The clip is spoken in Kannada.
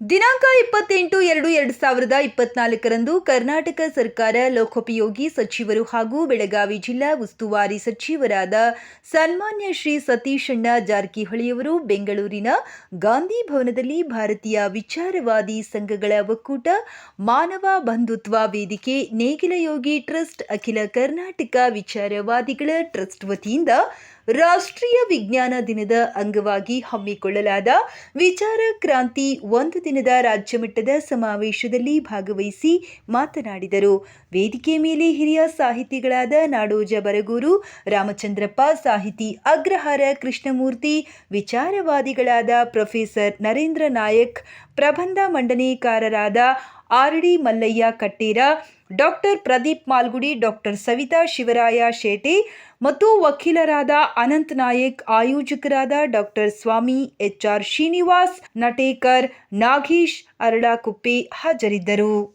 ದಿನಾಂಕ ಇಪ್ಪತ್ತೆಂಟು ಎರಡು ಎರಡು ಸಾವಿರದ ಇಪ್ಪತ್ನಾಲ್ಕರಂದು ಕರ್ನಾಟಕ ಸರ್ಕಾರ ಲೋಕೋಪಯೋಗಿ ಸಚಿವರು ಹಾಗೂ ಬೆಳಗಾವಿ ಜಿಲ್ಲಾ ಉಸ್ತುವಾರಿ ಸಚಿವರಾದ ಸನ್ಮಾನ್ಯ ಶ್ರೀ ಸತೀಶಣ್ಣ ಜಾರಕಿಹೊಳಿಯವರು ಬೆಂಗಳೂರಿನ ಗಾಂಧಿ ಭವನದಲ್ಲಿ ಭಾರತೀಯ ವಿಚಾರವಾದಿ ಸಂಘಗಳ ಒಕ್ಕೂಟ ಮಾನವ ಬಂಧುತ್ವ ವೇದಿಕೆ ನೇಗಿಲಯೋಗಿ ಟ್ರಸ್ಟ್ ಅಖಿಲ ಕರ್ನಾಟಕ ವಿಚಾರವಾದಿಗಳ ಟ್ರಸ್ಟ್ ವತಿಯಿಂದ ರಾಷ್ಟ್ರೀಯ ವಿಜ್ಞಾನ ದಿನದ ಅಂಗವಾಗಿ ಹಮ್ಮಿಕೊಳ್ಳಲಾದ ವಿಚಾರ ಕ್ರಾಂತಿ ಒಂದು ದಿನದ ರಾಜ್ಯ ಮಟ್ಟದ ಸಮಾವೇಶದಲ್ಲಿ ಭಾಗವಹಿಸಿ ಮಾತನಾಡಿದರು. ವೇದಿಕೆ ಮೇಲೆ ಹಿರಿಯ ಸಾಹಿತಿಗಳಾದ ನಾಡೋಜ ಬರಗೂರು, ರಾಮಚಂದ್ರಪ್ಪ ಸಾಹಿತಿ ಅಗ್ರಹಾರ ಕೃಷ್ಣಮೂರ್ತಿ, ವಿಚಾರವಾದಿಗಳಾದ ಪ್ರೊಫೆಸರ್ ನರೇಂದ್ರ ನಾಯಕ್ ಪ್ರಬಂಧ ಮಂಡನೆಕಾರರಾದ R D Mallaiah Katteera, doctor Pradeep Malgudi, doctor Savita Shivaraya Shetty ಮತ್ತು ವಕೀಲರಾದ Ananth Nayak, ಆಯೋಜಕರಾದ doctor Swamy H R Srinivas, Natekar Nagesh Aralakuppi ಹಾಜರಿದ್ದರು.